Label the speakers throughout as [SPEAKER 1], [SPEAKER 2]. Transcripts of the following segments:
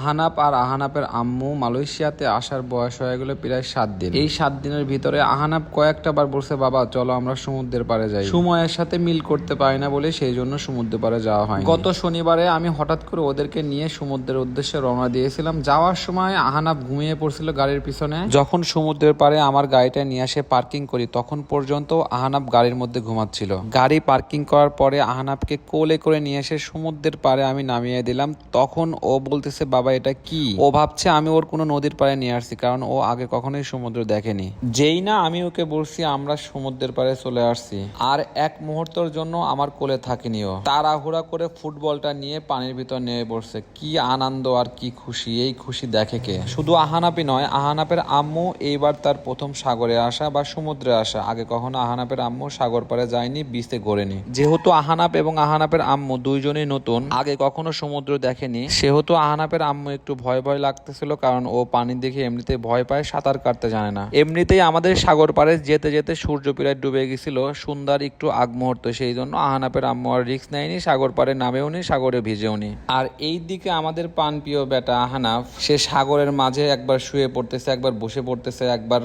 [SPEAKER 1] আহানাপ আর আহানাপের আম্মু মালয়েশিয়াতে আসার বয়স হয়ে গেল প্রায় সাত দিন। এই সাত দিনের ভিতরে আহানাপ কয়েকটা বার বলছে, বাবা, চলো আমরা সমুদ্রের পাড়ে যাই। সময়ের সাথে মিল করতে পারি না বলে সেই জন্য সমুদ্রের পাড়ে যাওয়া হয় গত শনিবারে আমি হঠাৎ করে ওদেরকে নিয়ে সমুদ্রের উদ্দেশ্যে রওনা দিয়েছিলাম। যাওয়ার সময় আহানাপ ঘুমিয়ে পড়ছিল গাড়ির পিছনে। যখন সমুদ্রের পাড়ে আমার গাড়িটা নিয়ে আসে পার্কিং করি, তখন পর্যন্ত আহানাপ গাড়ির মধ্যে ঘুমাচ্ছিল। গাড়ি পার্কিং করার পরে আহানাপকে কোলে করে নিয়ে এসে সমুদ্রের পাড়ে আমি নামিয়ে দিলাম। তখন ও বলতেছে, বাবা এটা কি? ও ভাবছে আমি ওর কোনো নদীর পাড়ে নিয়ে আসছি, কারণ ও আগে কখনোই সমুদ্র দেখেনি। যেই না আমি ওকে বলছি, আমরা সমুদ্রের পাড়ে চলে আসছি। আর এক মুহূর্তের জন্য আমার কোলে থাকেনি ও। তাড়াহুড়া করে ফুটবলটা নিয়ে পানির ভিতর নেমে পড়ছে। কি আনন্দ আর কি খুশি, এই খুশি দেখে কে? শুধু আহানাপি নয়, আহানাপের আম্মু এইবার তার প্রথম সাগরে আসা বা সমুদ্রে আসা। আগে কখনো আহানাপের আম্মু সাগর পাড়ে যায়নি, বিচে গড়েনি যেহেতু আহানাপ এবং আহানাপের আম্মু দুইজনই নতুন, আগে কখনো সমুদ্র দেখেনি, সেহেতু আহানাপের আম্মু একটু ভয় ভয় লাগতেছিল, কারণ ও পানি দেখে এমনিতে ভয় পায়, সাঁতার কাটতে জানে না। এমনিতেই আমাদের সাগর পাড়ে যেতে যেতে সূর্য প্রায় ডুবে গেছিল, সুন্দর একটু আগ মুহূর্ত, সেই জন্য আহানাপের আম্মু আর রিস্ক নেয়নি, সাগর পাড়ে নামেও নি, সাগরে ভিজেও নি। আর এই দিকে আমাদের পান প্রিয় বেটা আহানাফ, সে সাগরের মাঝে একবার শুয়ে পড়তেছে, একবার বসে পড়তেছে, একবার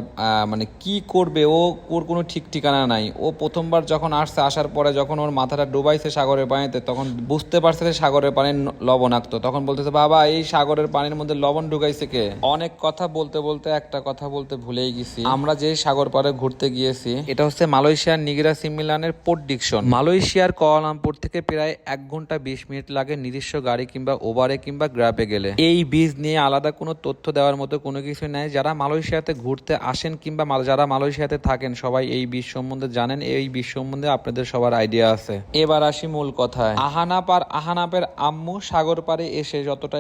[SPEAKER 1] মানে কি করবে, ও, ওর কোনো ঠিক ঠিকানা নাই। ও প্রথমবার যখন আসছে, আসার পরে যখন ওর মাথাটা ডুবাইছে সাগরের পানিতে, তখন বুঝতে পারছে সাগরের পানি লবণাক্ত। তখন বলতেছে, বাবা, এই সাগরের পানির মধ্যে লবণ ঢুকাইছে কে? অনেক কথা বলতে বলতে, একটা কথা বলতে ভুলেই গেছি। আমরা যে সাগর পাড়ে ঘুরতে গিয়েছি, এটা হচ্ছে মালয়েশিয়ার নিগরা সিমিলানের পোর্ট ডিকশন। মালয়েশিয়ার কোয়ালামপুর থেকে প্রায় এক ঘণ্টা বিশ মিনিট লাগে নিজস্ব গাড়ি কিংবা ওভারে কিংবা গ্র্যাবে গেলে। এই বীজ নিয়ে আলাদা কোনো তথ্য দেওয়ার মতো কোনো কিছু নেই। যারা মালয়েশিয়াতে ঘুরতে আসেন কিংবা যারা মালয়েশিয়াতে থাকেন, সবাই এই বীজ সম্বন্ধে জানেন। এই বীজ সম্বন্ধে আপনাদের সবার আইডিয়া আছে। এবার আসি মূল কথায়। আহানাপ আর আহানাপের আম্মু সাগর পাড়ে এসে যতটা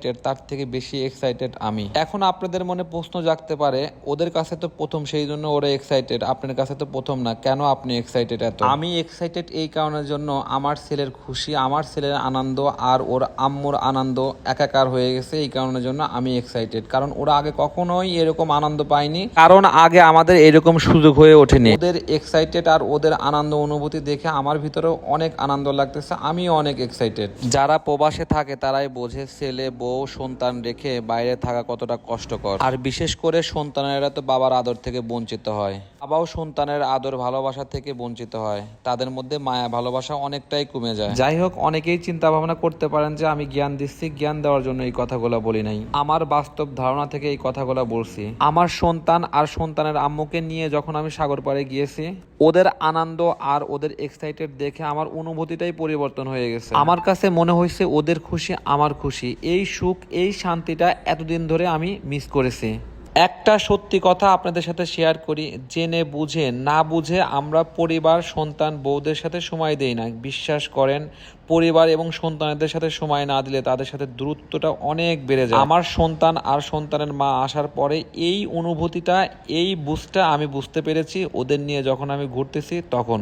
[SPEAKER 1] এক্সাইটেড তার থেকে বেশি এক্সাইটেড আমি। এখন আপনাদের মনে প্রশ্ন জাগতে পারে, ওদের কাছে তো প্রথম, সেই জন্য ওরা এক্সাইটেড আপনার কাছে তো প্রথম না, কেন আপনি এক্সাইটেড এত? আমি এক্সাইটেড এই কারণের জন্য আমার ছেলের খুশি, আমার ছেলের আনন্দ আর ওর আম্মুর আনন্দ একাকার হয়ে গেছে, এই কারণের জন্য আমি এক্সাইটেড কারণ ওরা আগে কখনোই এরকম আনন্দ পায়নি, কারণ আগে আমাদের এরকম সুযোগ হয়ে ওঠেনি। ওদের এক্সাইটেড আর ওদের আনন্দ অনুভূতি দেখে আমার ভিতরেও অনেক আনন্দ লাগতেছে, আমিও অনেক এক্সাইটেড যারা প্রবাসে থাকে, তারাই বোঝে ছেলে, বউ সন্তান রেখে বাইরে থাকা কতটা কষ্টকর। আর বিশেষ করে সন্তানেরা তো বাবার আদর থেকে বঞ্চিত হয়। বাবাও সন্তানের আদর ভালোবাসা থেকে বঞ্চিত হয়। তাদের মধ্যে মায়া ভালোবাসা অনেকটাই কমে যায়। যাই হোক, অনেকেই চিন্তা ভাবনা করতে পারেন যে আমি জ্ঞান দিচ্ছি, জ্ঞান দেওয়ার জন্য এই কথাগুলো বলি নাই। আমার বাস্তব ধারণা থেকে এই কথাগুলো বলছি। আমার সন্তান আর সন্তানের আম্মুকে নিয়ে যখন আমি সাগর পাড়ে গিয়েছি, ওদের আনন্দ আর ওদের এক্সাইটেড দেখে আমার অনুভূতিটাই পরিবর্তন হয়ে গেছে। আমার কাছে মনে হয়েছে, ওদের খুশি, আমার খুশি। এই সুখ, এই শান্তিটা এতদিন ধরে আমি মিস করেছি। একটা সত্যি কথা আপনাদের সাথে শেয়ার করি, জেনে বুঝে, না বুঝে আমরা পরিবার, সন্তান, বউদের সাথে সময় দেই না। বিশ্বাস করেন, পরিবার এবং সন্তানদের সাথে সময় না দিলে তাদের সাথে দূরত্বটা অনেক বেড়ে যায়। আমার সন্তান আর সন্তানের মা আসার পরে এই অনুভূতিটা, এই বুঝটা আমি বুঝতে পেরেছি, ওদের নিয়ে যখন আমি ঘুরতেছি তখন।